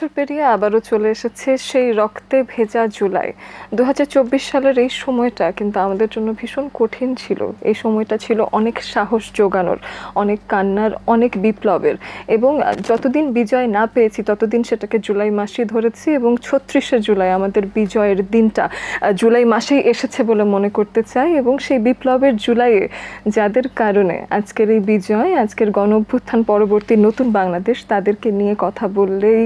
বছর পেরিয়ে আবারও চলে এসেছে সেই রক্তে ভেজা জুলাই। দু হাজার চব্বিশ সালের এই সময়টা কিন্তু আমাদের জন্য ভীষণ কঠিন ছিল। এই সময়টা ছিল অনেক সাহস জোগানোর, অনেক কান্নার, অনেক বিপ্লবের এবং যতদিন বিজয় না পেয়েছি ততদিন সেটাকে জুলাই মাসেই ধরেছি এবং ছত্রিশে জুলাই আমাদের বিজয়ের দিনটা জুলাই মাসেই এসেছে বলে মনে করতে চাই এবং সেই বিপ্লবের জুলাইয়ে যাদের কারণে আজকের এই বিজয়, আজকের গণ অভ্যুত্থান পরবর্তী নতুন বাংলাদেশ তাদেরকে নিয়ে কথা বললেই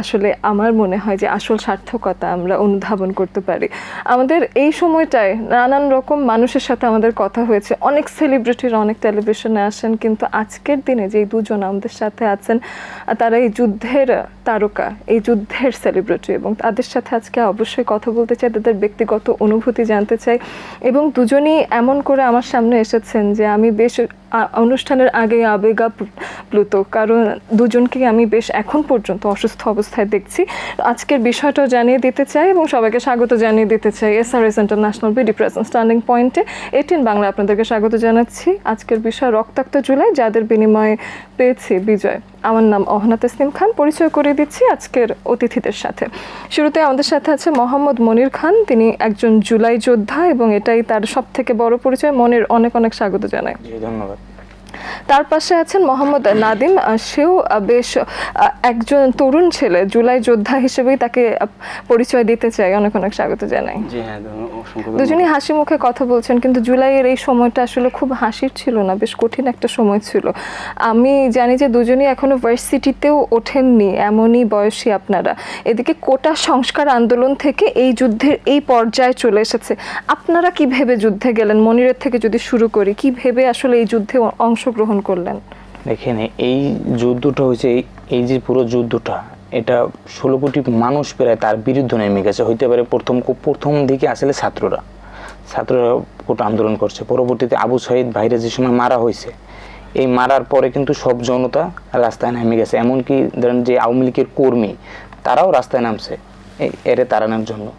আসলে আমার মনে হয় যে আসল সার্থকতা আমরা অনুধাবন করতে পারি। আমাদের এই সময়টায় নানান রকম মানুষের সাথে আমাদের কথা হয়েছে। অনেক সেলিব্রিটির অনেক টেলিভিশনে আসেন, কিন্তু আজকের দিনে যেই দুজন আমাদের সাথে আছেন, তারা এই যুদ্ধের তারকা, এই যুদ্ধের সেলিব্রিটি এবং তাদের সাথে আজকে অবশ্যই কথা বলতে চাই, তাদের ব্যক্তিগত অনুভূতি জানতে চাই এবং দুজনই এমন করে আমার সামনে এসেছেন যে আমি বেশ অনুষ্ঠানের আগে আবেগা প্লুত কারণ দুজনকে আমি বেশ এখন পর্যন্ত অসুস্থ অবস্থায় দেখছি। আজকের বিষয়টা জানিয়ে দিতে চাই এবং সবাইকে স্বাগত জানিয়ে দিতে চাই S R S international BD present standing পয়েন্টে। এটিন বাংলা আপনাদেরকে স্বাগত জানাচ্ছি। আজকের বিষয় রক্তাক্ত জুলাই, যাদের বিনিময়ে পেয়েছি বিজয়। আমার নাম অহনা তসলিম খান। পরিচয় করে দিচ্ছি আজকের অতিথিদের সাথে। শুরুতে আমাদের সাথে আছে মোহাম্মদ মনির খান। তিনি একজন জুলাই যোদ্ধা এবং এটাই তার সব থেকে বড় পরিচয়। মনের, অনেক অনেক স্বাগত জানায় ধন্যবাদ। তার পাশে আছেন মোহাম্মদ নাদিম। সেও বেশ একজন তরুণ ছেলে জুলাই যোদ্ধা হিসেবেই তাকে পরিচয় দিতে চাই। অনেক অনেক স্বাগত জানাই। হ্যাঁ দুজনই হাসি মুখে কথা বলছেন কিন্তু জুলাইয়ের এই সময়টা আসলে খুব হাসির ছিল না বেশ কঠিন একটা সময় ছিল। আমি জানি যে দুজনই এখনও ভার্সিটিতেও ওঠেননি এমনই বয়সী আপনারা। এদিকে কোটা সংস্কার আন্দোলন থেকে এই যুদ্ধের এই পর্যায়ে চলে এসেছে। আপনারা কি ভেবে যুদ্ধে গেলেন? মনিরের থেকে যদি শুরু করি কি ভেবে আসলে এই যুদ্ধে অ- অংশগ্রহণ করলেন। দেখেন, এই যুদ্ধটা হয়েছে, এই- যে পুরো যুদ্ধটা, এটা ষোলো কোটি মানুষ প্রায় তার বিরুদ্ধে নেমে গেছে। হইতে পারে প্রথম প্রথম দিকে আসলে ছাত্ররা ছাত্ররা কোটা আন্দোলন করছে। পরবর্তীতে আবু সাইদ ভাইরে যে সময় মারা হয়েছে, এই মারার পরে কিন্তু সব জনতা রাস্তায় নেমে গেছে। এমনকি ধরেন যে আওয়ামী লীগের কর্মী, তারাও রাস্তায় নামছে এরে তাড়ানোর জন্য।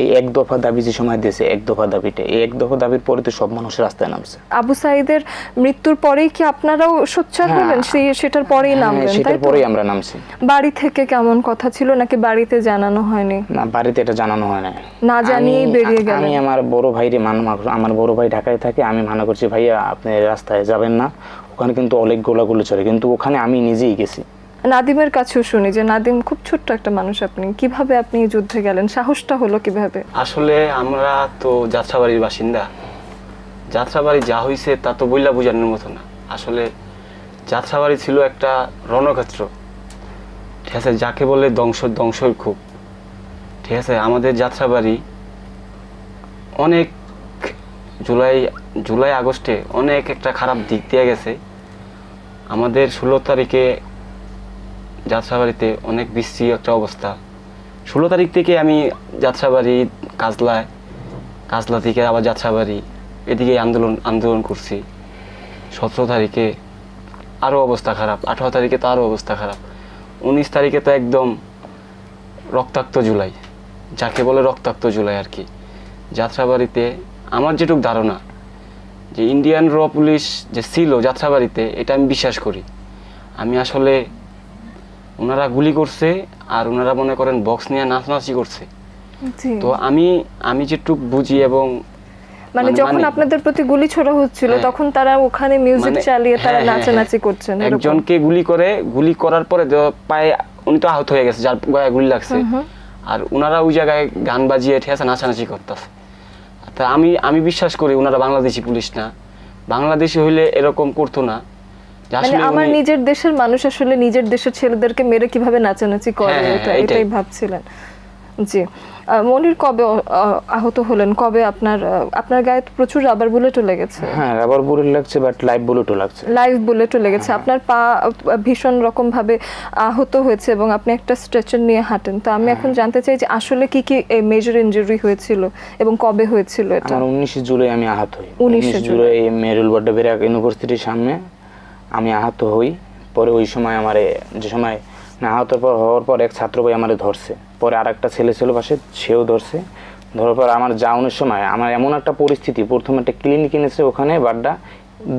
এই এক দফা দাবি যে সময় দিয়েছে এক দফা দাবিটা এই এক দফা দাবির পরে তো সব মানুষ রাস্তায় নামছে। আবু সাইদের মৃত্যুর পরেই কি আপনারাও সোচ্চার হ্যাঁ। হলেন? সেই সেটার পরেই হ্যাঁ, নামলেন তাই সেটার পরেই আমরা নামছি। বাড়ি থেকে কেমন কথা ছিল নাকি বাড়িতে জানানো হয়নি? না বাড়িতে এটা জানানো হয় না না জানিয়েই বেরিয়ে গেলেন। আমি আমার বড় ভাইরে মান আমার বড় ভাই ঢাকায় থাকে আমি মানা করছি ভাইয়া আপনি রাস্তায় যাবেন না। ওখানে কিন্তু অনেক গোলাগুলো চলে। কিন্তু ওখানে আমি নিজেই গেছি। নাদিমের কাছেও শুনি যে, নাদিম, খুব ছোট্ট একটা মানুষ আপনি। কীভাবে আপনি যুদ্ধে গেলেন? সাহসটা হলো কীভাবে? আসলে আমরা তো যাত্রাবাড়ির বাসিন্দা। যাত্রাবাড়ি যা হয়েছে তা তো বইলা বোঝানোর মতো না। আসলে যাত্রাবাড়ি ছিল একটা রণক্ষেত্র। ঠিক আছে, যাকে বলে ধ্বংস, ধ্বংসের খুব। ঠিক আছে, আমাদের যাত্রাবাড়ি অনেক জুলাই জুলাই আগস্টে অনেক একটা খারাপ দিক দিয়ে গেছে। আমাদের ষোলো তারিখে যাত্রাবাড়িতে অনেক বিশ্রী একটা অবস্থা। ষোলো তারিখ থেকে আমি যাত্রাবাড়ি কাজলায় কাজলা থেকে আবার যাত্রাবাড়ি, এদিকে আন্দোলন আন্দোলন করছি। সতেরো তারিখে আরও অবস্থা খারাপ, আঠারো তারিখে তো আরও অবস্থা খারাপ। উনিশ তারিখে তো একদম রক্তাক্ত জুলাই, যাকে বলে রক্তাক্ত জুলাই আর কি। যাত্রাবাড়িতে আমার যেটুক ধারণা, যে ইন্ডিয়ান র পুলিশ যে ছিল যাত্রাবাড়িতে, এটা আমি বিশ্বাস করি। আমি আসলে ওনারা গুলি করছে আর ওনারা মনে করেন বক্স নিয়ে নাচানাচি করছে। তো আমি আমি যেটুক বুঝি এবং মানে মানে- যখন মানে- আপনাদের প্রতি গুলি ছোড়া হচ্ছিল হ্যাঁ। তখন তারা ওখানে মিউজিক মানে- চালিয়ে তারা হ্যাঁ, হ্যাঁ, নাচানাচি হ্যাঁ। করছেন একজনকে গুলি করে গুলি করার পরে পায়ে উনি তো আহত হয়ে গেছে যার গায়ে গুলি লাগছে। আর ওনারা ওই জায়গায় গান বাজিয়ে আছে নাচানাচি করতেছে। তা আমি আমি বিশ্বাস করি ওনারা বাংলাদেশি পুলিশ না। বাংলাদেশি হইলে এরকম করতো না। মানে আমার নিজের দেশের মানুষ আসলে নিজের দেশের ছেলেদেরকে মেরে কীভাবে নাচানাচি করে হ্যাঁ, এটা এটাই। এটাই। ভাবছিলেন। জি। মনির কবে আহত হলেন? কবে আপনার আপনার গায়ে প্রচুর রাবার বুলেটও লেগেছে। হ্যাঁ রাবার বুলেট লাগছে বাট লাইভ বুলেটও লাগছে। লাইভ বুলেটও লেগেছে। হ্যাঁ। আপনার পা ভীষণ রকম ভাবে আহত হয়েছে এবং আপনি একটা স্ট্রেচার নিয়ে হাঁটেন। তো আমি হ্যাঁ। এখন জানতে চাই যে আসলে কি কি মেজর ইনজুরি হয়েছিল এবং কবে হয়েছিল এটা? আমার উনিশে জুলাই আমি আহত হই। 19 উনিশ জুলাই মেরুল বড্ডা বেরাক ইউনিভার্সিটির সামনে আমি আহত হই। পরে ওই সময় আমারে, যে সময় আহত পর, হওয়ার পর এক ছাত্র ভাই আমার ধরছে। পরে আর একটা ছেলে ছিল পাশে, সেও ধরছে। ধরার পর আমার যাওয়ানোর সময় আমার এমন একটা পরিস্থিতি, প্রথম একটা ক্লিনিক এনেছে ওখানে, বাড্ডা।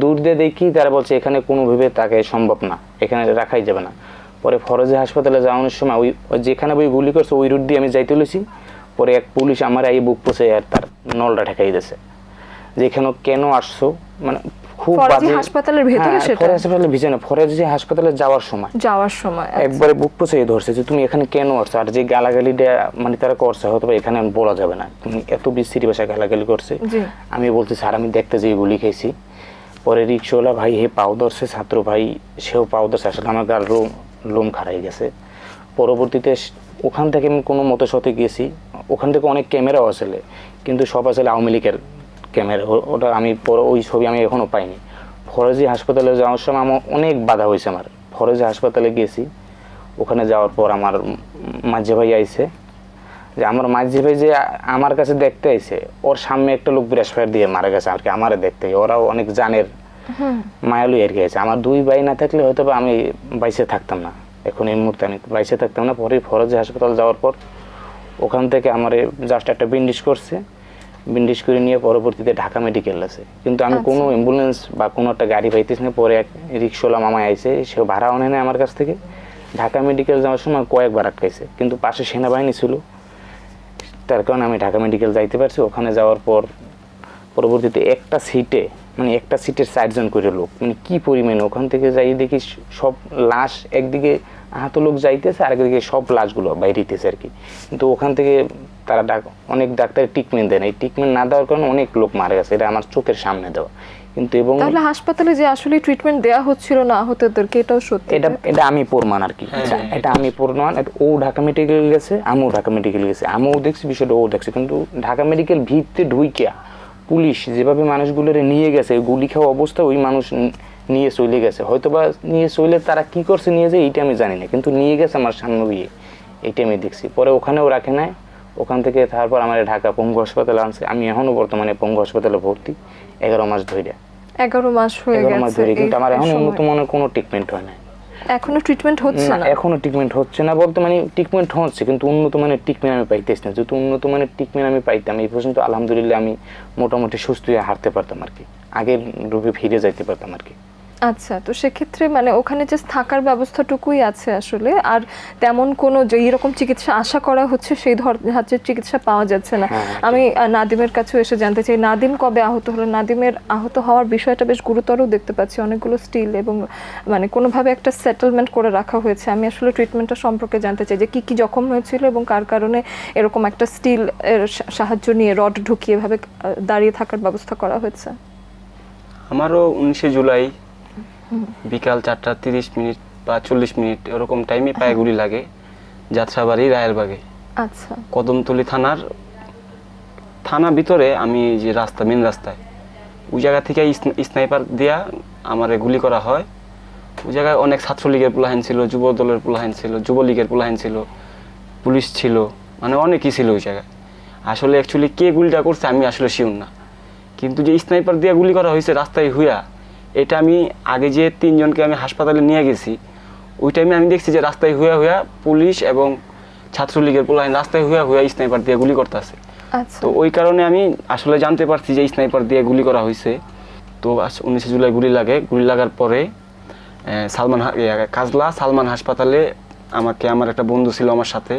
দূর দিয়ে দেখি তারা বলছে, এখানে কোনোভাবে তাকে সম্ভব না। এখানে রাখাই যাবে না। পরে ফরজে হাসপাতালে যাওয়ানোর সময় ওই যেখানে ওই গুলি করছে, ওই রুট দিয়ে আমি যাইতে লইছি। পরে এক পুলিশ আমার এই বুক পচে আর তার নলটা ঠেকাই দিয়েছে। যেখানে কেন আসছো? মানে খুব বাজে হাসপাতালের ভেতরে হ্যাঁ, সেটা? ফরাজি হাসপাতালের ভিতরে না, ফরাজি হাসপাতালে যাওয়ার সময়। যাওয়ার সময় আচ্ছা। একবারে বুক ধরছে যে তুমি এখানে কেন আসছো? আর যে গালাগালিটা মানে তারা করছে হয়তো এখানে বলা যাবে না। তুমি এত বিশ্রী ভাষায় গালাগালি করছে। আমি বলছি স্যার আমি দেখতে যেয়ে গুলি খেয়েছি। পরে রিক্সাওয়ালা ভাই হে পাও ধরছে ছাত্র ভাই সেও পাও ধরছে। আসলে আমার গাল লোম লোম খারাই গেছে। পরবর্তীতে ওখান থেকে আমি কোনো মতো সতে গেছি। ওখান থেকে অনেক ক্যামেরাও আসলে। কিন্তু সব আসলে আওয়ামী লীগের ক্যামেরা ওটা আমি পরে ওই ছবি আমি এখনও পাইনি। ফরজি হাসপাতালে যাওয়ার সময় আমার অনেক বাধা হয়েছে আমার। ফরজি হাসপাতালে গেছি ওখানে যাওয়ার পর আমার মাঝে ভাই আইছে। যে আমার মাঝে ভাই যে আমার কাছে দেখতে আইছে ওর সামনে একটা লোক বৃহস্পতি দিয়ে মারা গেছে আর কি আমারে দেখতে। ওরাও অনেক জানের মায়ালু আর কি আছে আমার দুই ভাই না থাকলে হয়তো বা আমি বাইসে থাকতাম না। এখন এই মুহূর্তে আমি বাইসে থাকতাম না। পরে ফরজি হাসপাতাল যাওয়ার পর ওখান থেকে আমার জাস্ট একটা বিন্ডিশ করছে। বিন্ডিশ করে নিয়ে পরবর্তীতে ঢাকা মেডিকেল আছে। কিন্তু আমি কোনো অ্যাম্বুলেন্স বা কোনো একটা গাড়ি পাইতেছি না পরে এক রিক্সাওয়ালা মামা আইছে সে ভাড়া আনে না আমার কাছ থেকে। ঢাকা মেডিকেল যাওয়ার সময় কয়েকবার আটকাইছে কিন্তু পাশে সেনাবাহিনী ছিল। তার কারণে আমি ঢাকা মেডিকেল যাইতে পারছি। ওখানে যাওয়ার পর পরবর্তীতে একটা সিটে মানে একটা সিটের চারজন করে লোক। মানে কি পরিমাণে? ওখান থেকে যাই দেখি সব লাশ একদিকে আহত লোক যাইতেছে আর একদিকে সব লাশগুলো বাইরেতেছে আর কি। কিন্তু ওখান থেকে তারা ডাক অনেক ডাক্তার ট্রিটমেন্ট দেয় না। এই ট্রিটমেন্ট না দেওয়ার কারণে অনেক লোক মারা গেছে। এটা আমার চোখের সামনে দেওয়া। কিন্তু এবং তাহলে হাসপাতালে যে আসলে ট্রিটমেন্ট দেওয়া হচ্ছিল না আহতদেরকে এটাও সত্যি এটা এটা আমি প্রমাণ আর কি। এটা আমি প্রমাণ। এটা ও ঢাকা মেডিকেল গেছে আমিও ঢাকা মেডিকেল গেছে। আমিও দেখছি বিষয়টা ও দেখছে। কিন্তু ঢাকা মেডিকেল ভিত্তি ঢুইকিয়া পুলিশ যেভাবে মানুষগুলোরে নিয়ে গেছে গুলি খাওয়া অবস্থা ওই মানুষ নিয়ে চলে গেছে। হয়তো বা নিয়ে চলে তারা কি করছে নিয়ে যায় এইটা আমি জানি না। কিন্তু নিয়ে গেছে আমার সামনে বিয়ে এইটা আমি দেখছি। পরে ওখানেও রাখে নাই। ওখান থেকে তারপর আমার ঢাকা পঙ্গু হাসপাতালে আনছে। আমি এখনও বর্তমানে পঙ্গু হাসপাতালে ভর্তি এগারো মাস ধরে এগারো মাস হয়ে মাস ধরে কিন্তু আমার এখন উন্নত মানের কোনো ট্রিটমেন্ট হয় না এখনও ট্রিটমেন্ট হচ্ছে না না? এখনও ট্রিটমেন্ট হচ্ছে না বলতে মানে ট্রিটমেন্ট হচ্ছে কিন্তু উন্নত মানের ট্রিটমেন্ট আমি পাইতেছি না। যদি উন্নত মানের ট্রিটমেন্ট আমি পাইতাম এই পর্যন্ত আলহামদুলিল্লাহ আমি মোটামুটি সুস্থ হয়ে হারতে পারতাম আর কি। আগের রূপে ফিরে যাইতে পারতাম আর কি। আচ্ছা তো সেক্ষেত্রে মানে ওখানে যে থাকার ব্যবস্থাটুকুই আছে আসলে। আর তেমন কোনো যে এরকম চিকিৎসা আশা করা হচ্ছে সেই ধরনের চিকিৎসা পাওয়া যাচ্ছে না। হ্যাঁ, আমি নাদিমের কাছেও এসে জানতে চাই নাদিম কবে আহত হলো? নাদিমের আহত হওয়ার বিষয়টা বেশ গুরুতরও দেখতে পাচ্ছি। অনেকগুলো স্টিল এবং মানে কোনোভাবে একটা সেটেলমেন্ট করে রাখা হয়েছে। আমি আসলে ট্রিটমেন্টটা সম্পর্কে জানতে চাই যে কি কি জখম হয়েছিল এবং কার কারণে এরকম একটা স্টিল এর সাহায্য নিয়ে রড ঢুকিয়ে এভাবে দাঁড়িয়ে থাকার ব্যবস্থা করা হয়েছে? আমারও উনিশে জুলাই বিকাল চারটা তিরিশ মিনিট বা চল্লিশ মিনিট এরকম টাইমে পায়ে গুলি লাগে যাত্রাবাড়ি রায়েরবাগে। আচ্ছা। কদমতলি থানার থানা ভিতরে আমি যে রাস্তা মেন রাস্তায় ওই জায়গা থেকে স্নাইপার দিয়া আমারে গুলি করা হয়। ওই জায়গায় অনেক ছাত্রলীগের পোলাহাইন ছিল যুব দলের পোলাহাইন ছিল যুবলীগের পোলাহাইন ছিল পুলিশ ছিল মানে অনেকই ছিল ওই জায়গায়। আসলে অ্যাকচুয়ালি কে গুলিটা করছে আমি আসলে শিউর না। কিন্তু যে স্নাইপার দিয়ে গুলি করা হয়েছে রাস্তায় হুইয়া এটা আমি আগে যে তিনজনকে আমি হাসপাতালে নিয়ে গেছি ওই টাইমে আমি দেখছি যে রাস্তায় হুয়া হুয়া পুলিশ এবং ছাত্রলীগের পোলাহাইন রাস্তায় হুয়া হুয়া স্নাইপার দিয়ে গুলি করতেছে। আচ্ছা। তো ওই কারণে আমি আসলে জানতে পারছি যে স্নাইপার দিয়ে গুলি করা হয়েছে তো উনিশে জুলাই গুলি লাগে গুলি লাগার পরে সালমান কাজলা সালমান হাসপাতালে আমাকে আমার একটা বন্ধু ছিল আমার সাথে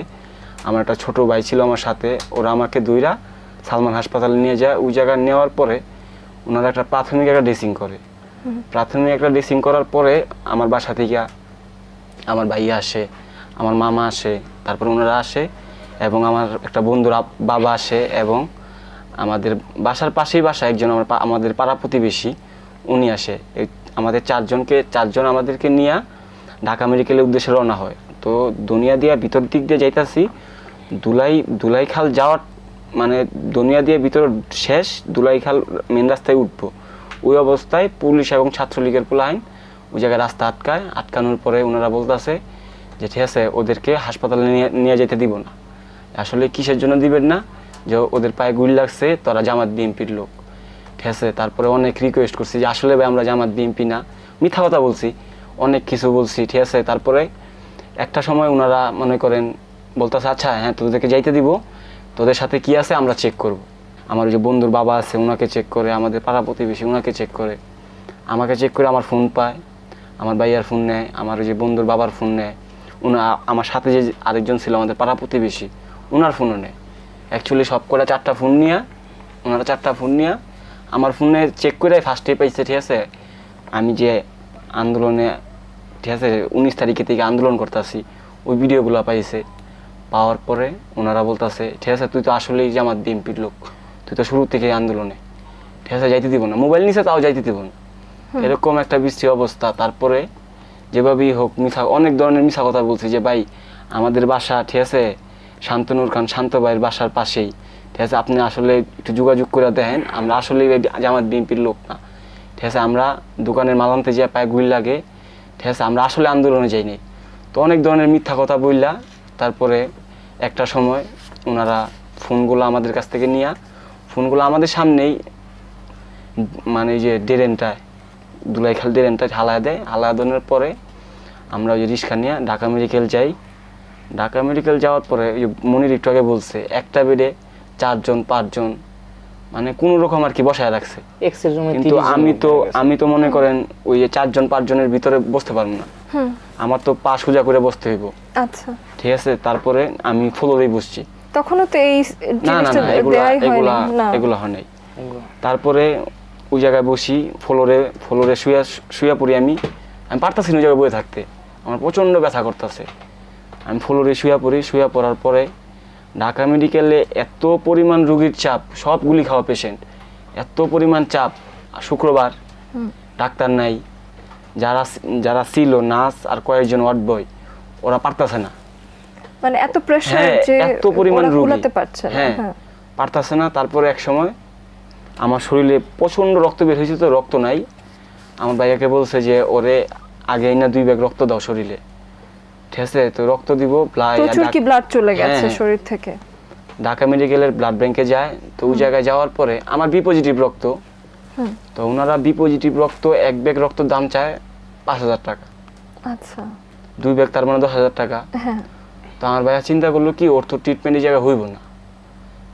আমার একটা ছোট ভাই ছিল আমার সাথে ওরা আমাকে দুইরা সালমান হাসপাতালে নিয়ে যায়। ওই জায়গায় নেওয়ার পরে ওনারা একটা প্রাথমিক একটা ড্রেসিং করে। প্রাথমিক একটা ড্রেসিং করার পরে আমার বাসা থেকে আমার ভাইয়া আসে, আমার মামা আসে, তারপর ওনারা আসে এবং আমার একটা বন্ধুর বাবা আসে এবং আমাদের বাসার পাশেই বাসা, একজন আমার আমাদের পাড়া প্রতিবেশী, উনি আসে। আমাদের চারজনকে, চারজন আমাদেরকে নিয়ে ঢাকা মেডিকেলের উদ্দেশ্যে রওনা হয়। তো দুনিয়া দিয়া ভিতর দিক দিয়ে যাইতাছি, দুলাই দুলাই খাল যাওয়ার মানে দুনিয়া দিয়ে ভিতর শেষ দুলাই খাল মেন রাস্তায় উঠবো। ওই অবস্থায় পুলিশ এবং ছাত্রলীগের পোলাইন ওই জায়গায় রাস্তা আটকায়, আটকানোর পরে ওনারা বলতেছে যে ঠিক আছে, ওদেরকে হাসপাতালে নিয়ে নিয়ে যেতে দিব না। আসলে কিসের জন্য দিবেন না? যে ওদের পায়ে গুলি লাগছে, তোরা জামাত বিএনপির লোক। ঠিক আছে, তারপরে অনেক রিকোয়েস্ট করছি যে আসলে ভাই আমরা জামাত বিএনপি না। মিথ্যা কথা বলছি, অনেক কিছু বলছি, ঠিক আছে। তারপরে একটা সময় ওনারা মনে করেন বলতেছে আচ্ছা হ্যাঁ তোদেরকে যাইতে দিব। তোদের সাথে কি আছে আমরা চেক করব। আমার ওই যে বন্ধুর বাবা আছে ওনাকে চেক করে, আমাদের পাড়া প্রতিবেশী ওনাকে চেক করে। আমাকে চেক করে আমার ফোন পায়, আমার ভাইয়ার ফোন নেয়, আমার ওই যে বন্ধুর বাবার ফোন নেয়। উনা, আমার সাথে যে আরেকজন ছিল আমাদের পাড়া প্রতিবেশী ওনার ফোনও নেয়। অ্যাকচুয়ালি সব করে চারটা ফোন নিয়ে ওনারা চারটা ফোন নিয়ে, আমার ফোনে চেক করে ফার্স্টে পাইছে, ঠিক আছে? আমি যে আন্দোলনে, ঠিক আছে, উনিশ তারিখে থেকে আন্দোলন করতেছি, ওই ভিডিওগুলো পাইছে। পাওয়ার পরে ওনারা বলতাছে, ঠিক আছে, তুই তো আসলেই যে আমার বিএমপির লোক। তুই তো শুরু থেকে আন্দোলনে। ঠিক আছে যাইতে দিব না। মোবাইল নিছে তাও যাইতে দিব না। এরকম একটা বৃষ্টি অবস্থা। তারপরে যেভাবেই হোক মিথ্যা অনেক ধরনের মিথ্যা কথা বলছি যে ভাই আমাদের বাসা ঠিক আছে? শান্তনুর খান শান্ত ভাইয়ের বাসার পাশেই। ঠিক আছে আপনি আসলে একটু যোগাযোগ করে দেখেন। আমরা আসলে জামাত বিএনপির লোক না। ঠিক আছে আমরা দোকানের মালান্তে যে পায়ে গুল লাগে। ঠিক আছে আমরা আসলে আন্দোলনে যাইনি তো অনেক ধরনের মিথ্যা কথা বললা তারপরে একটা সময় ওনারা ফোনগুলো আমাদের কাছ থেকে নিয়ে ফোনগুলো আমাদের সামনেই মানে যে ডেরেনটায় দুলাইখাল ডেরেনটায় হালায় দেয়। হালায় দেওয়ার পরে আমরা ওই যে রিক্সা নিয়ে ঢাকা মেডিকেল যাই। ঢাকা মেডিকেল যাওয়ার পরে ওই মনির একটু আগে বলছে একটা বেডে চারজন পাঁচজন মানে কোনো রকম আর কি বসায় রাখছে। কিন্তু আমি তো আমি তো মনে করেন ওই যে চারজন পাঁচজনের ভিতরে বসতে পারব না। আমার তো পা সোজা করে বসতে হইব। আচ্ছা। ঠিক আছে? তারপরে আমি ফ্লোরেই বসছি। তখনও তো এই না না জিনিসটা না এগুলা দেয়াই এগুলা না। এগুলা হয় নাই তারপরে ওই জায়গায় বসি ফ্লোরে ফ্লোরে শুয়া শুয়া পড়ি আমি। আমি পারতাছি না ওই জায়গায় বসে থাকতে। আমার প্রচণ্ড ব্যথা করতেছে। আমি ফ্লোরে শুয়া পড়ি শুয়া পড়ার পরে ঢাকা মেডিকেলে এত পরিমাণ রুগীর চাপ সবগুলি খাওয়া পেশেন্ট এত পরিমাণ চাপ। আর শুক্রবার ডাক্তার নাই। যারা যারা ছিল নার্স আর কয়েকজন ওয়ার্ড বয় ওরা পারতাছে না। মানে এত প্রেসার হ্যাঁ যে এত পরিমাণ রুগী। পারছে না। হ্যাঁ হ্যাঁ। পারতাছে না তারপরে এক সময় আমার শরীরে প্রচণ্ড রক্ত বের হয়েছে তো রক্ত নাই। আমার ভাইয়াকে বলছে যে ওরে আগে না দুই ব্যাগ রক্ত দাও শরীরে। ঠিক আছে তো রক্ত দিব প্রচুর কি ব্লাড চলে গেছে হ্যাঁ। শরীর থেকে? ঢাকা মেডিকেলের ব্লাড ব্যাংকে যায় তো ওই জায়গায় যাওয়ার পরে আমার বি পজিটিভ রক্ত। তো ওনারা বি পজিটিভ রক্ত এক ব্যাগ রক্ত দাম চায় পাঁচ হাজার টাকা। আচ্ছা। দুই ব্যাগ তার মানে দশ হাজার টাকা। হ্যাঁ। তো আমার ভাইয়া চিন্তা করল কি ওর তো ট্রিটমেন্ট এই জায়গায় হইব না।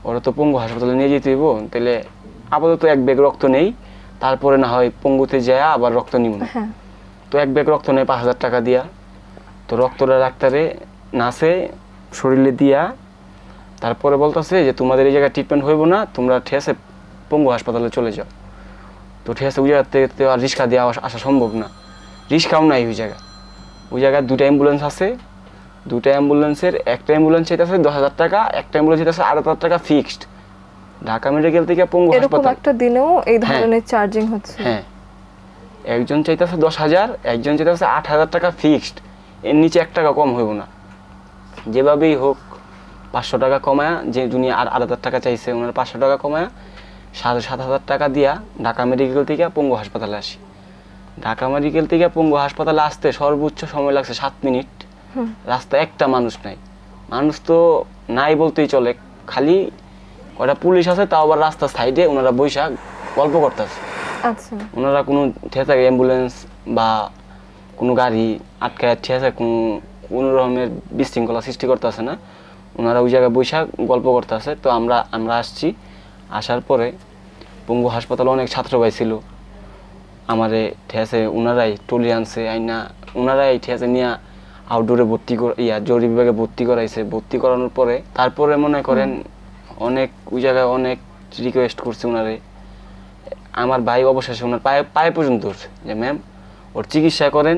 ওরা তো পঙ্গু হাসপাতালে নিয়ে যেতে হইব তাহলে আপাতত এক ব্যাগ রক্ত নেই তারপরে না হয় পঙ্গুতে যায় আবার রক্ত নিব না। হ্যাঁ। তো এক ব্যাগ রক্ত নেই পাঁচ হাজার টাকা দিয়া। তো রক্তটা ডাক্তারে নাসে শরীরে দিয়া তারপরে বলতেছে যে তোমাদের এই জায়গায় ট্রিটমেন্ট হইব না তোমরা ঠেসে পঙ্গু হাসপাতালে চলে যাও। তো ঠেসে ওই জায়গা থেকে আর রিক্সা দেওয়া আসা সম্ভব না। রিক্সাও নাই ওই জায়গায়। ওই জায়গায় দুটো অ্যাম্বুলেন্স আছে দুটো অ্যাম্বুলেন্সের একটা অ্যাম্বুলেন্স চাইতেছে দশ হাজার টাকা একটা অ্যাম্বুলেন্স চাইতেছে আট হাজার টাকা ফিক্সড। ঢাকা মেডিকেল থেকে পঙ্গু এরকম হাসপাতাল। একটা দিনেও এই হ্যাঁ। ধরনের চার্জিং হচ্ছে। হ্যাঁ। একজন চাইতেছে দশ হাজার একজন চাইতেছে আট হাজার টাকা ফিক্সড। এর নিচে এক টাকা কম হইব না। যেভাবেই হোক পাঁচশো টাকা কমায়া যে যিনি আর আট হাজার টাকা চাইছে ওনার পাঁচশো টাকা কমায়া সাড়ে সাত হাজার টাকা দিয়া ঢাকা মেডিকেল থেকে পঙ্গু হাসপাতালে আসি। ঢাকা মেডিকেল থেকে পঙ্গু হাসপাতালে আসতে সর্বোচ্চ সময় লাগছে সাত মিনিট। হুম। রাস্তায় একটা মানুষ নাই। মানুষ তো নাই বলতেই চলে খালি কয়টা পুলিশ আছে তাও আবার রাস্তার সাইডে ওনারা বৈশা গল্প করতেছে। আচ্ছা। ওনারা কোনো আছে অ্যাম্বুলেন্স বা কোনো গাড়ি আটকায় আছে কোনো কোনো রকমের বিশৃঙ্খলা সৃষ্টি করতেছে না। ওনারা ওই জায়গায় বৈশাখ গল্প করতেছে। তো আমরা আমরা আসছি। আসার পরে পঙ্গু হাসপাতালে অনেক ছাত্র ভাই ছিল। আমারে আছে ওনারাই টলি আনছে আইনা ওনারাই আছে নিয়ে আউটডোরে ভর্তি ইয়া জরুরি বিভাগে ভর্তি করাইছে। ভর্তি করানোর পরে তারপরে মনে করেন অনেক ওই জায়গায় অনেক রিকোয়েস্ট করছে ওনারে আমার ভাই অবশেষে ওনার পায়ে পায়ে পর্যন্ত যে ম্যাম ওর চিকিৎসা করেন।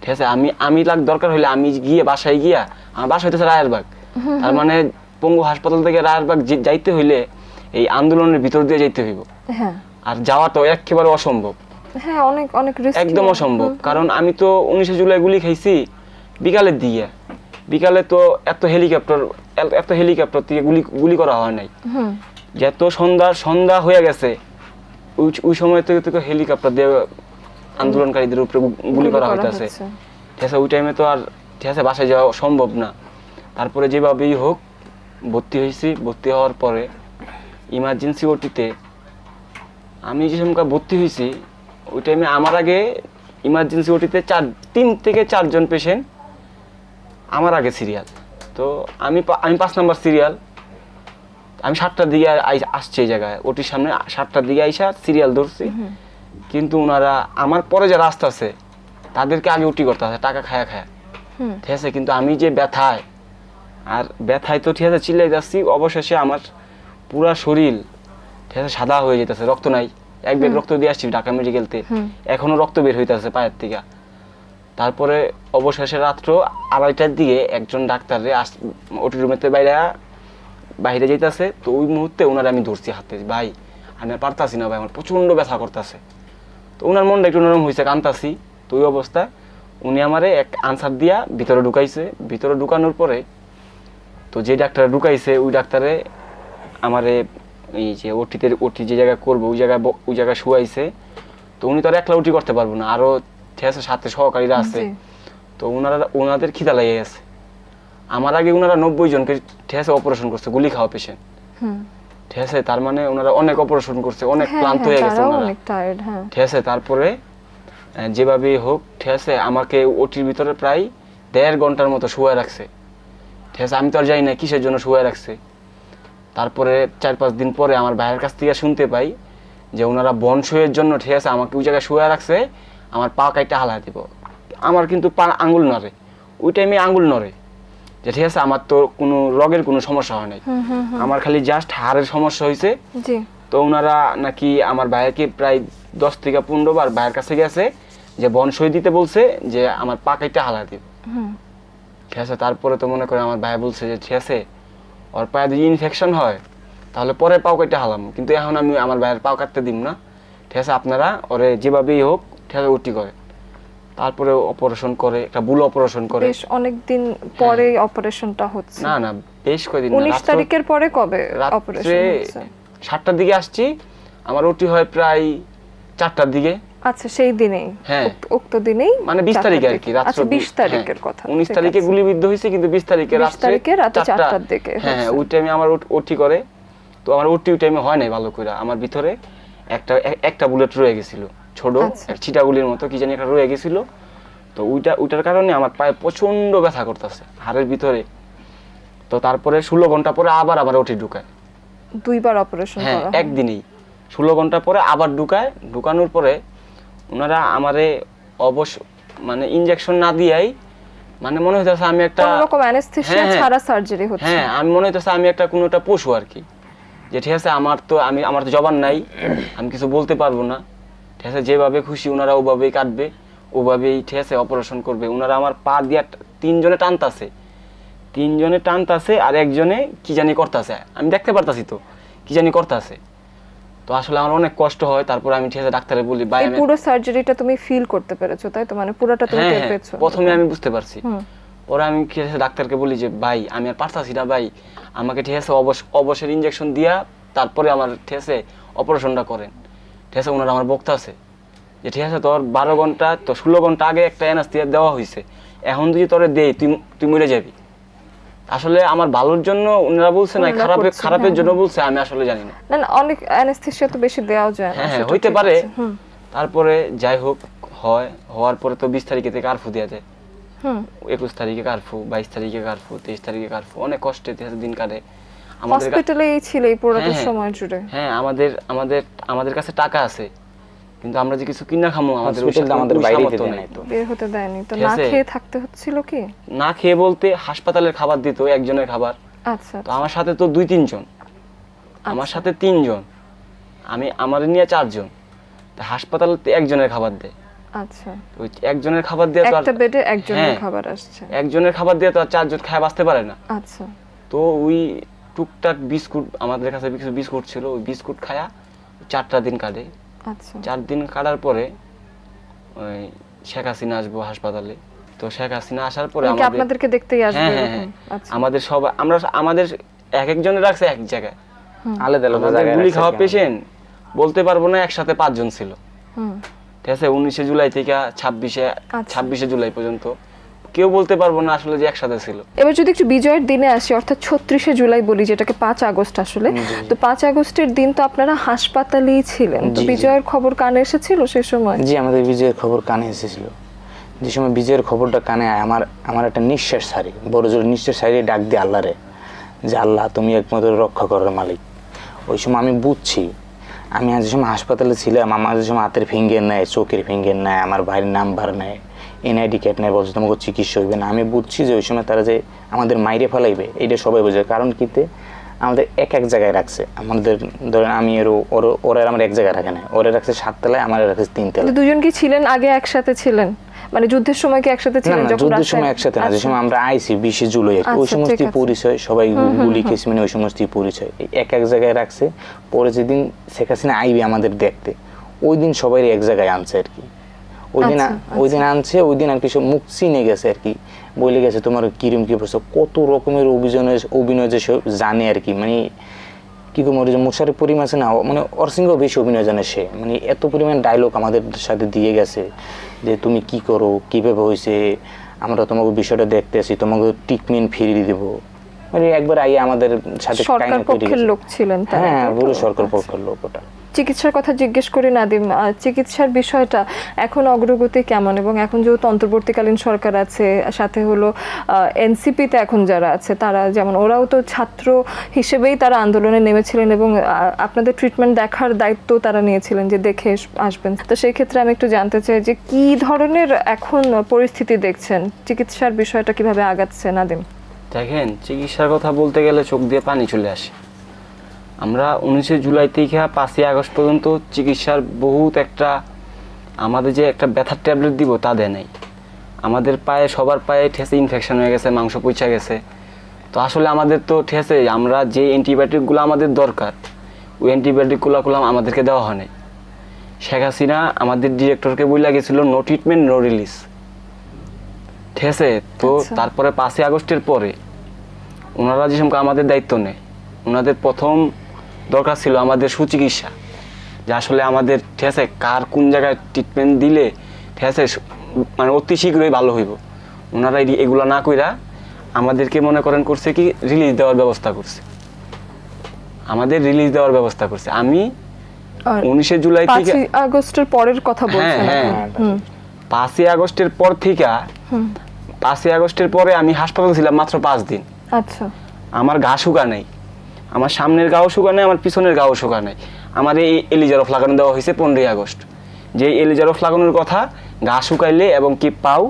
ঠিক আছে আমি আমি লাগ দরকার হলে আমি গিয়ে বাসায় গিয়া আমার বাসা হইতেছে রায়েরবাগ। তার মানে পঙ্গু হাসপাতাল থেকে রায়েরবাগ যাইতে হইলে এই আন্দোলনের ভিতর দিয়ে যাইতে হইব। হ্যাঁ। আর যাওয়া তো একেবারে অসম্ভব। হ্যাঁ অনেক অনেক একদম অসম্ভব। কারণ আমি তো উনিশে জুলাই গুলি খাইছি। বিকালের দিকে বিকালে তো এত হেলিকপ্টার এত হেলিকপ্টার থেকে গুলি গুলি করা হয় নাই। যত সন্ধ্যা সন্ধ্যা হয়ে গেছে ওই ওই সময় থেকে থেকে হেলিকপ্টার দিয়ে আন্দোলনকারীদের উপরে গুলি করা হইতেছে। ঠিক আছে ওই টাইমে তো আর ঠিক আছে বাসায় যাওয়া সম্ভব না। তারপরে যেভাবেই হোক ভর্তি হয়েছি। ভর্তি হওয়ার পরে ইমার্জেন্সি ওটিতে আমি যে সময় ভর্তি হয়েছি ওই টাইমে আমার আগে ইমার্জেন্সি ওটিতে চার তিন থেকে চারজন পেশেন্ট আমার আগে সিরিয়াল তো আমি আমি পাঁচ নাম্বার সিরিয়াল আমি সাতটার দিকে আসছি এই জায়গায়। ওটির সামনে সাতটার দিকে আইসা সিরিয়াল ধরছি। কিন্তু ওনারা আমার পরে যারা আসতেছে তাদেরকে আগে উটি করতে আছে টাকা খায়া খায়া। হুম। ঠিক আছে? কিন্তু আমি যে ব্যথায় আর ব্যথায় তো ঠিক আছে চিল্লাই যাচ্ছি অবশেষে আমার পুরা শরীর ঠিক আছে সাদা হয়ে যেতেছে রক্ত নাই। এক ব্যাগ রক্ত দিয়ে আসছি ঢাকা মেডিকেলতে। এখনও রক্ত বের হইতেছে পায়ের থেকে। তারপরে অবশেষে রাত্র আড়াইটার দিকে একজন ডাক্তারে আস ওটি রুমেতে বাইরে বাইরে যেতেছে তো ওই মুহূর্তে ওনার আমি ধরছি হাতে, ভাই, আমি আর পারতাছি না ভাই, আমার প্রচণ্ড ব্যথা করতেছে। তো ওনার মনটা একটু নরম হয়েছে কান্তাছি। তো ওই অবস্থায় উনি আমারে এক আনসার দিয়া ভিতরে ঢুকাইছে। ভিতরে ঢুকানোর পরে তো যে ডাক্তার ঢুকাইছে, ওই ডাক্তারে আমারে এই যে ওটিতে, ওটি যে জায়গায় করব, ওই জায়গায় ওই জায়গায় শুয়াইছে। তো উনি তো আর একলা ওটি করতে পারব না। আরও ঠিক আছে সাথে সহকারীরা আছে। তো ওনারা ওনাদের খিদা লেগে গেছে। আমার আগে ওনারা নব্বই জনকে ঠিক আছে অপারেশন করছে গুলি খাওয়া পেশেন্ট ঠিক আছে তার মানে ওনারা অনেক অপারেশন করছে অনেক হ্যাঁ ক্লান্ত হ্যাঁ হয়ে গেছে ওনারা হ্যাঁ। ঠিক আছে তারপরে আহ, যেভাবেই হোক ঠিক আছে আমাকে ওটির ভিতরে প্রায় দেড় ঘণ্টার মতো শুয়ে রাখছে। ঠিক আছে আমি তো আর জানি না কিসের জন্য শুয়ে রাখছে। তারপরে চার পাঁচ দিন পরে আমার ভাইয়ের কাছ থেকে শুনতে পাই যে ওনারা বনসইয়ের জন্য ঠিক আছে আমাকে ওই জায়গায় শুয়ে রাখছে আমার পা কাইটা হালা দিব। আমার কিন্তু পা আঙ্গুল নড়ে। ওই টাইমে আঙ্গুল নড়ে। যে ঠিক আছে আমার তো কোনো রগের কোনো সমস্যা হয় নাই। আমার খালি জাস্ট হাড়ের সমস্যা হয়েছে জি। তো ওনারা নাকি আমার ভাইয়াকে প্রায় দশ থেকে পনেরো বার ভাইয়ের কাছে গেছে যে বন সই দিতে বলছে যে আমার পা কাইটা হালা দিব। হুম। ঠিক আছে তারপরে তো মনে করে আমার ভাই বলছে যে ঠিক আছে ওর পায়ে যদি ইনফেকশন হয় তাহলে পরে পাও কাটতে হালাম। কিন্তু এখন আমি আমার ভাইয়ের পাও কাটতে দিব না। ঠিক আছে আপনারা ওরে যেভাবেই হোক ঠিক আছে উটি করে। তারপরে অপারেশন করে একটা বুল অপারেশন করে। বেশ অনেক দিন পরে অপারেশনটা হচ্ছে। না না বেশ কয়দিন না, উনিশ তারিখের পরে কবে অপারেশন হচ্ছে? সাতটার দিকে আসছি। আমার ওটি হয় প্রায় চারটার দিকে। আচ্ছা সেই দিনেই? হ্যাঁ। উক্ত- দিনেই মানে বিশ চারটার তারিখে আর কি রাত্র আচ্ছা বিশ বি- তারিখের হ্যাঁ, কথা উনিশ ঠিক তারিখে গুলিবিদ্ধ হয়েছে কিন্তু বিশ তারিখে 20 তারিখে রাতে চারটা- চারটার দিকে হ্যাঁ হ্যাঁ ওই টাইমে আমার ওট- ওটি করে। তো আমার ওটি ওই টাইমে হয় নাই ভালো করে আমার ভিতরে একটা একটা বুলেট রয়ে গেছিল। ছোট আচ্ছা। ছিটাগুলির মতো কি জানি একটা রয়ে গেছিল। তো ওইটা ওইটার কারণে আমার পায়ে প্রচণ্ড ব্যথা করতেছে হাড়ের ভিতরে। তো তারপরে ষোলো ঘণ্টা পরে আবার আবার ওটি ঢুকায়। দুইবার অপারেশন হ্যাঁ একদিনেই। ষোলো ঘণ্টা পরে আবার ঢুকায়। ঢুকানোর পরে ওনারা আমারে অবশ্য মানে ইনজেকশন না দিয়াই মানে মনে হইতেছে আমি একটা রকম অ্যানেস্থেসিয়া। ছাড়া সার্জারি হচ্ছে। হ্যাঁ আমি মনে হইতেছে আমি একটা কোনো একটা পশু আর কি। যে ঠিক আছে আমার তো আমি আমার তো জবান নাই আমি কিছু বলতে পারব না। ঠিক আছে যেভাবে খুশি ওনারা ওভাবেই কাটবে ওভাবেই ঠিক আছে অপারেশন করবে। ওনারা আমার পা দিয়া তিনজনে টানতাছে। তিনজনে টানতাছে আর একজনে কি জানি করতেছে। আমি দেখতে পারতাছি তো কি জানি করতেছে। তো আসলে আমার অনেক কষ্ট হয় তারপর আমি ঠিক আছে ডাক্তারে বলি ভাই পুরো সার্জারিটা তুমি ফিল করতে পেরেছ তাই তো? মানে পুরোটা তুমি হ্যাঁ টের হ্যাঁ, পেয়েছ। প্রথমে আমি বুঝতে পারছি। পরে আমি কি আছে ডাক্তারকে বলি যে ভাই আমি আর পারতাছি না ভাই। আমাকে ঠিক আছে অবশ অবসর ইনজেকশন দিয়া তারপরে আমার ঠিক আছে অপারেশনটা করেন। ঠিক আছে? ওনারা আমার বক্তা আছে। যে ঠিক আছে তোর বারো ঘণ্টা তো ষোলো ঘণ্টা আগে একটা অ্যানাস্তিয়া দেওয়া হয়েছে এখন যদি তোরে দেই তুই তুই মরে যাবি। আসলে আমার ভালোর জন্য ওনারা বলছে না খারাপের খারাপের হ্যাঁ, জন্য বলছে আমি আসলে জানি না। না না অনেক অ্যানেস্থেসিয়া তো বেশি দেওয়াও যায় না হ্যাঁ হ্যাঁ হইতে পারে। তারপরে যাই হোক হয় হওয়ার পরে তো বিশ তারিখে থেকে কারফু দেওয়া যায়। হুম। একুশ তারিখে কারফু বাইশ তারিখে কারফু তেইশ তারিখে কারফু অনেক কষ্টে দিন কাটে। আমাদের হসপিটালেই ছিল এই পুরোটা হ্যাঁ, হ্যাঁ। সময় জুড়ে। হ্যাঁ আমাদের আমাদের আমাদের কাছে টাকা আছে। কিন্তু আমরা যে কিছু কিনা খামো আমাদের আমাদের বাইরে যেতে নাই। তো। বের হতে দেয়নি। তো না খেয়ে থাকতে হচ্ছিল কি? না খেয়ে বলতে হাসপাতালের খাবার দিত একজনের খাবার। আচ্ছা তো আমার সাথে তো দুই তিনজন। আমার সাথে তিনজন। আমি আমার নিয়ে চারজন। তা হাসপাতালে তো একজনের খাবার দেয়। আচ্ছা। ওই একজনের খাবার দিয়ে তো একটা বেডে একজনের হ্যাঁ। খাবার আসছে। একজনের খাবার দিয়ে তো আর চারজন খায় বাঁচতে পারে না। আচ্ছা। তো ওই টুকটাক বিস্কুট আমাদের কাছে কিছু বিস্কুট ছিল ওই বিস্কুট খায়া চারটা দিন কাটে। আচ্ছা। চার দিন কাটার পরে ওই শেখ হাসিনা আসব হাসপাতালে। তো শেখ হাসিনা আসার পরে আমাদের আপনাদেরকে দেখতেই আসবে হ্যাঁ হ্যাঁ? হ্যাঁ। আচ্ছা। আমাদের সব আমরা আমাদের এক একজনের রাখছে এক জায়গায়। আলাদা আলাদা জায়গায় গুলি খাওয়া পেশেন্ট বলতে পারব না একসাথে পাঁচজন ছিল। ঠিক আছে? উনিশে জুলাই থেকে ছাব্বিশে আচ্ছা। ছাব্বিশে জুলাই পর্যন্ত। কেউ বলতে পারব না আসলে যে একসাথে ছিল। এবার যদি একটু বিজয়ের দিনে আসি অর্থাৎ ছত্রিশে জুলাই বলি যেটাকে পাঁচ আগস্ট আসলে তো পাঁচ আগস্টের দিন তো আপনারা হাসপাতালেই ছিলেন। তো। বিজয়ের খবর কানে এসেছিল সে সময়? জি আমাদের বিজয়ের খবর কানে এসেছিল। যে সময় বিজয়ের খবরটা কানে আয় আমার আমার একটা নিঃশ্বাস সারি বড় জোর নিঃশ্বাস সারিয়ে ডাক দিয়ে আল্লাহরে যে আল্লাহ তুমি একমাত্র রক্ষা করার মালিক। ওই সময় আমি বুঝছি আমি আজ যে সময় হাসপাতালে ছিলাম আমার যে সময় হাতের ফিঙ্গার নেয় চোখের ফিঙ্গার নেয় আমার ভাইয়ের নাম্বার নেয় এনআইডি কার্ড নেই বলছে তোমাকে চিকিৎসা হইবে না। আমি বুঝছি যে ওই সময় তারা যে আমাদের মাইরে ফেলাইবে এটা সবাই বোঝে। কারণ কিতে আমাদের এক এক জায়গায় রাখছে। আমাদের ধরেন আমি এর ওর ওরা আমার এক জায়গায় রাখে না। ওরা রাখছে সাত সাততলায় আমার রাখছে তিনতলায় কিন্তু দুজন কি ছিলেন আগে একসাথে ছিলেন? মানে যুদ্ধের সময় কি একসাথে ছিলেন যখন যুদ্ধের সময় একসাথে না। যে আচ্ছা। সময় আমরা আইছি বিশে জুলাই আর কি, ওই আচ্ছা, সমস্ত পরিচয় সবাই গুলি খেয়েছি মানে ওই সমস্ত পরিচয়। এক এক জায়গায় রাখছে। পরে যেদিন শেখ হাসিনা আইবি আমাদের দেখতে ওই দিন সবাই এক জায়গায় আনছে আর কি। ওই দিন আচ্ছা, ওই দিন আনছে ওই দিন আর কি সব মুখ চিনে গেছে আর কি। বলে গেছে তোমার কিরম কি প্রশ্ন? কত রকমের অভিনয় অভিনয় যে জানে আর কি। মানে কি করব যে মোশারেফ করিম আছে না মানে সঙ্গেও বেশি অভিনয় জানে সে। মানে এত পরিমাণ ডায়লগ আমাদের সাথে দিয়ে গেছে যে তুমি কি করো? কীভাবে হয়েছে আমরা তোমাকে বিষয়টা দেখতে আসি তোমাকে ট্রিটমেন্ট ফিরিয়ে দেবো। মানে একবার আইয়ে আমাদের সাথে সরকার পক্ষের লোক ছিলেন হ্যাঁ পুরো সরকার। পক্ষের লোক ওটা। চিকিৎসার কথা জিজ্ঞেস করি নাদিম চিকিৎসার বিষয়টা এখন অগ্রগতি কেমন? এবং এখন যেহেতু অন্তর্বর্তীকালীন সরকার আছে সাথে হলো এনসিপিতে এখন যারা আছে তারা যেমন ওরাও তো ছাত্র হিসেবেই তারা আন্দোলনে নেমেছিলেন এবং আপনাদের ট্রিটমেন্ট দেখার দায়িত্ব তারা নিয়েছিলেন যে দেখে আসবেন। তো সেই ক্ষেত্রে আমি একটু জানতে চাই যে কি ধরনের এখন পরিস্থিতি দেখছেন? চিকিৎসার বিষয়টা কীভাবে আগাচ্ছে নাদিম? দেখেন চিকিৎসার কথা বলতে গেলে চোখ দিয়ে পানি চলে আসে। আমরা উনিশে জুলাই থেকে পাঁচই আগস্ট পর্যন্ত চিকিৎসার বহুত একটা আমাদের যে একটা ব্যথার ট্যাবলেট দিব তা দেয় নাই। আমাদের পায়ে সবার পায়ে ঠেসে ইনফেকশন হয়ে গেছে মাংস পচা গেছে। তো আসলে আমাদের তো ঠেসে আমরা যে অ্যান্টিবায়োটিকগুলো আমাদের দরকার ওই অ্যান্টিবায়োটিকগুলো আমাদেরকে দেওয়া হয় নাই। শেখ হাসিনা আমাদের ডিরেক্টরকে বলে গেছিল নো ট্রিটমেন্ট নো রিলিজ ঠেসে তো আচ্ছা। তারপরে পাঁচই আগস্টের পরে ওনারা যে সময় আমাদের দায়িত্ব নেয় ওনাদের প্রথম দরকার ছিল আমাদের সুচিকিৎসা। যে আসলে আমাদের আছে কার কোন জায়গায় ট্রিটমেন্ট দিলে আছে মানে অতি শীঘ্রই ভালো হইব। ওনারা এগুলো না কইরা আমাদেরকে মনে করেন করছে কি রিলিজ দেওয়ার ব্যবস্থা করছে। আমাদের রিলিজ দেওয়ার ব্যবস্থা করছে। আমি উনিশে জুলাই থেকে আগস্টের পরের কথা বলছেন হ্যাঁ, হ্যাঁ। পাঁচই আগস্টের পর থেকে পাঁচই আগস্টের পরে আমি হাসপাতালে ছিলাম মাত্র পাঁচ দিন। আচ্ছা। আমার গা শুকা নেই। আমার সামনের গাও শুকা নেই আমার পিছনের গাও শুকা নেই। আমার এই এলিজারফ লাগানো দেওয়া হয়েছে পনেরোই আগস্ট। যে এলিজারফ লাগানোর কথা গা শুকাইলে এবং কি পাও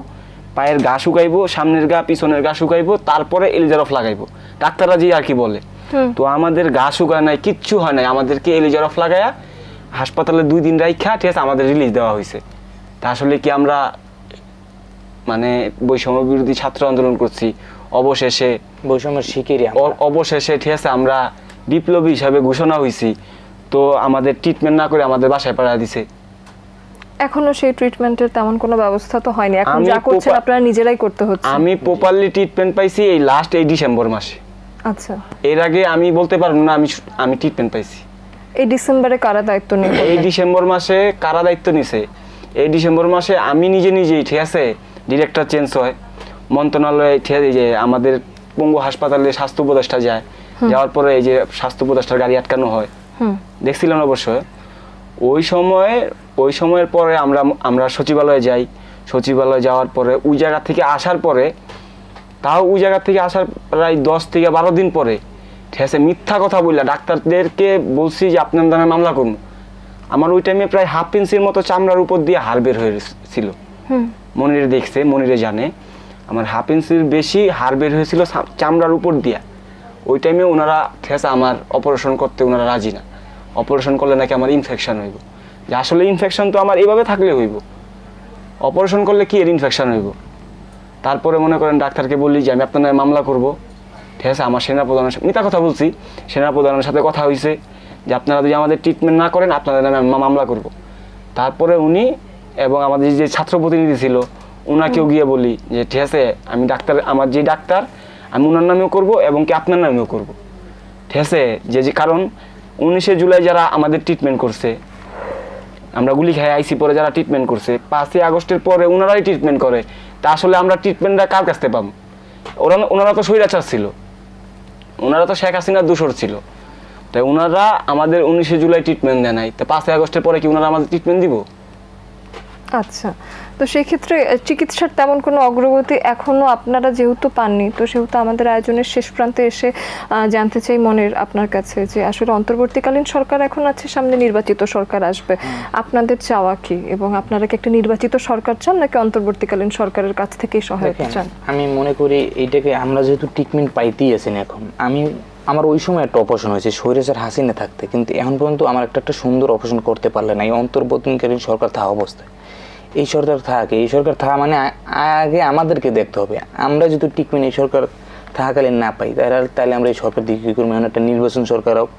পায়ের গা শুকাইবো সামনের গা পিছনের গা শুকাইবো তারপরে এলিজারফ লাগাইবো। ডাক্তাররা যে আর কি বলে। তো আমাদের গা শুকায় নাই কিচ্ছু হয় নাই। আমাদেরকে এলিজারফ লাগায়া হাসপাতালে দুই দিন রাইখা ঠিক আছে আমাদের রিলিজ দেওয়া হয়েছে। তা আসলে কি আমরা মানে বৈষম্য বিরোধী ছাত্র আন্দোলন করছি? অবশেষে বৈষম্যের। অ- অবশেষে ঠিক আছে আমরা বিপ্লবী হিসাবে ঘোষণা হয়েছি তো আমাদের ট্রিটমেন্ট না করে আমাদের বাসায় পাড়া দিছে। এখনও সেই ট্রিটমেন্টের তেমন কোনো ব্যবস্থা তো হয়নি। এখন যা করছেন আপনারা নিজেরাই করতে হচ্ছে। আমি প্রপারলি ট্রিটমেন্ট পাইছি এই লাস্ট এই ডিসেম্বর মাসে। আচ্ছা। এর আগে আমি বলতে পারব না আমি আমি ট্রিটমেন্ট পাইছি। এই ডিসেম্বরে কারা দায়িত্ব নিয়ে এই ডিসেম্বর মাসে কারা দায়িত্ব নিছে? এই ডিসেম্বর মাসে আমি নিজে নিজেই ঠিক আছে ডিরেক্টর চেঞ্জ হয়। মন্ত্রণালয়ে এই যে আমাদের পঙ্গু হাসপাতালে স্বাস্থ্য উপদেষ্টা যায়। যাওয়ার পরে এই যে স্বাস্থ্য উপদেষ্টার গাড়ি আটকানো হয়। হুম। দেখছিলেন অবশ্যই ওই সময়ে ওই সময়ের পরে আমরা আমরা সচিবালয়ে যাই। সচিবালয়ে যাওয়ার পরে ওই জায়গা থেকে আসার পরে তাও ওই জায়গা থেকে আসার প্রায় দশ থেকে বারো দিন পরে ঠিক আছে মিথ্যা কথা বললা। ডাক্তারদেরকে বলছি যে আপনার নামে মামলা করুন। আমার ওই টাইমে প্রায় হাফ ইঞ্চির মতো চামড়ার উপর দিয়ে হাড় বের হয়েছিল মনিরে দেখছে মনিরে জানে। আমার হাফ ইঞ্চির বেশি হাড় বের হয়েছিল চামড়ার উপর দিয়া। ওই টাইমে ওনারা ঠিক আমার অপারেশন করতে ওনারা রাজি না। অপারেশন করলে নাকি আমার ইনফেকশান হইব। যে আসলে ইনফেকশন তো আমার এইভাবে থাকলে হইব। অপারেশন করলে কি এর ইনফেকশান হইব? তারপরে মনে করেন ডাক্তারকে বললি যে, আমি আপনার মামলা করব। ঠিক আছে আমার সেনাপ্রধানের সাথে মিথ্যা কথা বলছি। সেনাপ্রধানের সাথে কথা হয়েছে যে, আপনারা যদি আমাদের ট্রিটমেন্ট না করেন, আপনাদের নামে মামলা করব। তারপরে উনি এবং আমাদের যে ছাত্র প্রতিনিধি ছিল ওনাকেও গিয়ে বলি যে, ঠিক আছে, আমি ডাক্তার, আমার যে ডাক্তার, আমি ওনার নামেও করব এবং কি আপনার নামেও করব। ঠিক আছে? যে যে, কারণ উনিশে জুলাই যারা আমাদের ট্রিটমেন্ট করছে, আমরা গুলি খাই, আইসি পরে যারা ট্রিটমেন্ট করছে, পাঁচই আগস্টের পরে ওনারাই ট্রিটমেন্ট করে, তা আসলে আমরা ট্রিটমেন্টটা কার কাছ থেকে ওরা ওনারা তো স্বৈরাচার ছিল। ওনারা তো শেখ হাসিনার দূষর ছিল। তাই ওনারা আমাদের উনিশে জুলাই ট্রিটমেন্ট দেয় নাই। তা পাঁচই আগস্টের পরে কি ওনারা আমাদের ট্রিটমেন্ট দিব? আচ্ছা তো সেই ক্ষেত্রে চিকিৎসার তেমন কোনো অগ্রগতি এখনও আপনারা যেহেতু পাননি তো সেহেতু আমাদের আয়োজনের শেষ প্রান্তে এসে জানতে চাই মনের আপনার কাছে যে আসলে অন্তর্বর্তীকালীন সরকার এখন আছে সামনে নির্বাচিত সরকার আসবে। আপনাদের চাওয়া কি? এবং আপনারা কি একটা নির্বাচিত সরকার চান নাকি অন্তর্বর্তীকালীন সরকারের কাছ থেকেই সহায়তা চান? আমি মনে করি এইটাকে আমরা যেহেতু ট্রিটমেন্ট পাইতেই আছি না এখন আমি আমার ওই সময় একটা অপারেশন হয়েছে শরীরের হাসিনে থাকতে কিন্তু এখন পর্যন্ত আমার একটা একটা সুন্দর অপারেশন করতে পারলে না এই অন্তর্বর্তীকালীন সরকার থাকা অবস্থায়। এই সরকার থাকে এই সরকার থাকা মানে আগে আমাদেরকে দেখতে হবে। আমরা যদি ট্রিটমেন্ট এই সরকার থাকাকালীন না পাই তাহলে তাহলে আমরা এই সরকার দিকে কী করব? একটা নির্বাচন সরকার হোক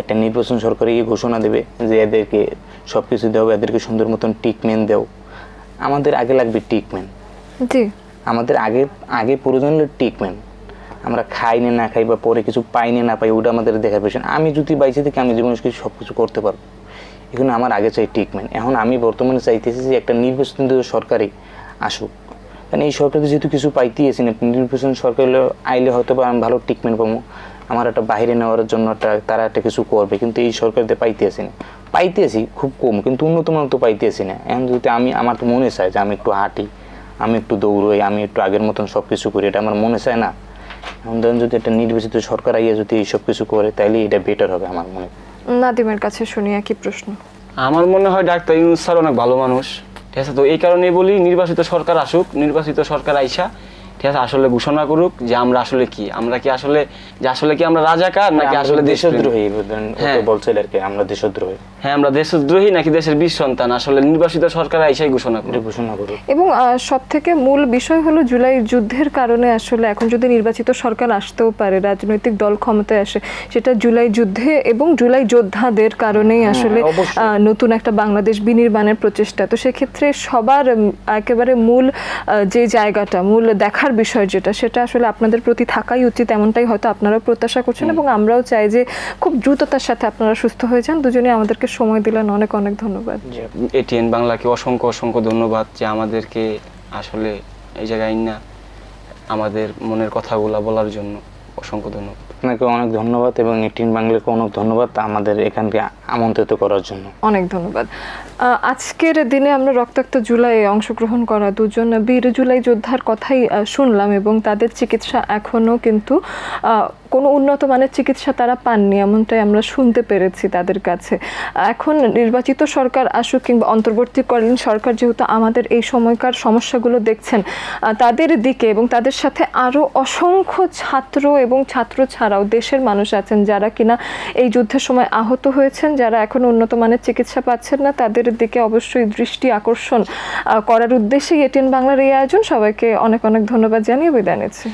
একটা নির্বাচন সরকার গিয়ে ঘোষণা দেবে যে এদেরকে সব কিছু দেও এদেরকে সুন্দর মতন ট্রিটমেন্ট দেও। আমাদের আগে লাগবে ট্রিটমেন্ট জি। আমাদের আগে আগে প্রয়োজন হলো ট্রিটমেন্ট আমরা খাই না না খাই বা পরে কিছু পাই না না পাই ওটা আমাদের দেখার পেছনে। আমি যদি বাইচে থেকে আমি জীবনে কিছু সব কিছু করতে পারব। এখানে আমার আগে চাই ট্রিটমেন্ট এখন আমি বর্তমানে চাইতেছি যে একটা নির্বাচিত সরকারি আসুক। কারণ এই সরকারকে যেহেতু কিছু পাইতেছি না নির্বাচন সরকার আইলে হয়তো বা আমি ভালো ট্রিটমেন্ট পাবো। আমার একটা বাইরে নেওয়ার জন্য একটা, তারা একটা কিছু করবে, কিন্তু এই সরকারতে পাইতেছি না। পাইতেছি খুব কম, কিন্তু উন্নত মানের তো পাইতেছি না। এখন যদি আমি, আমার তো মনে চায় যে আমি একটু হাঁটি, আমি একটু দৌড়ই, আমি একটু আগের মতন সব কিছু করি, এটা আমার মনে চায় না। এখন ধরেন যদি একটা নির্বাচিত সরকার আইয়া যদি এইসব কিছু করে তাহলে এটা বেটার হবে আমার মনে। হয়। নাদিমের কাছে শুনি একই প্রশ্ন। আমার মনে হয় ডাক্তার ইউনুস স্যার অনেক ভালো মানুষ। ঠিক আছে, তো এই কারণে বলি নির্বাচিত সরকার আসুক, নির্বাচিত সরকার আইসা ঠিক আছে? আসলে ঘোষণা করুক যে আমরা আসলে কি? আমরা কি আসলে যে আসলে কি আমরা রাজাকার নাকি আসলে দেশদ্রোহী? হ্যাঁ। বলছিল আর কি আমরা দেশদ্রোহী। হ্যাঁ আমরা দেশদ্রোহী নাকি দেশের বীর সন্তান? আসলে নির্বাচিত সরকার আইসাই ঘোষণা এটা করুক ঘোষণা করুক। এবং সব থেকে মূল বিষয় হলো জুলাই যুদ্ধের কারণে আসলে এখন যদি নির্বাচিত সরকার আসতেও পারে রাজনৈতিক দল ক্ষমতায় আসে সেটা জুলাই যুদ্ধে এবং জুলাই যোদ্ধাদের কারণেই আসলে আহ, নতুন একটা বাংলাদেশ বিনির্মাণের প্রচেষ্টা। তো সেক্ষেত্রে সবার একেবারে মূল যে জায়গাটা মূল দেখার বিষয় যেটা সেটা আসলে আপনাদের প্রতি থাকাই উচিত এমনটাই হয়তো আপনারাও প্রত্যাশা করছেন এবং আমরাও চাই যে খুব দ্রুততার সাথে আপনারা সুস্থ হয়ে যান। দুজনে আমাদেরকে সময় দিলেন অনেক অনেক ধন্যবাদ। এটিএন বাংলাকে অসংখ্য অসংখ্য ধন্যবাদ যে আমাদেরকে আসলে এই জায়গায় না আমাদের মনের কথাগুলো বলার জন্য অসংখ্য ধন্যবাদ। আপনাকে অনেক ধন্যবাদ এবং এটিন বাংলাকে অনেক ধন্যবাদ আমাদের এখানকে আমন্ত্রিত করার জন্য। অনেক ধন্যবাদ। আজকের দিনে আমরা রক্তাক্ত জুলাই অংশগ্রহণ করা দুজন বীর জুলাই যোদ্ধার কথাই শুনলাম এবং তাদের চিকিৎসা এখনও কিন্তু কোনো উন্নত মানের চিকিৎসা তারা পাননি, এমনটাই আমরা শুনতে পেরেছি তাদের কাছে। এখন নির্বাচিত সরকার আসুক কিংবা অন্তর্বর্তীকালীন সরকার যেহেতু আমাদের এই সময়কার সমস্যাগুলো দেখছেন তাদের দিকে এবং তাদের সাথে আরও অসংখ্য ছাত্র এবং ছাত্র ছাড়াও দেশের মানুষ আছেন যারা কিনা এই যুদ্ধের সময় আহত হয়েছেন, যারা এখন উন্নত মানের চিকিৎসা পাচ্ছেন না, তাদের দিকে অবশ্যই দৃষ্টি আকর্ষণ করার উদ্দেশ্যেই এটিএন বাংলার এই আয়োজন। সবাইকে অনেক অনেক ধন্যবাদ জানিয়ে বিদায় নিচ্ছি।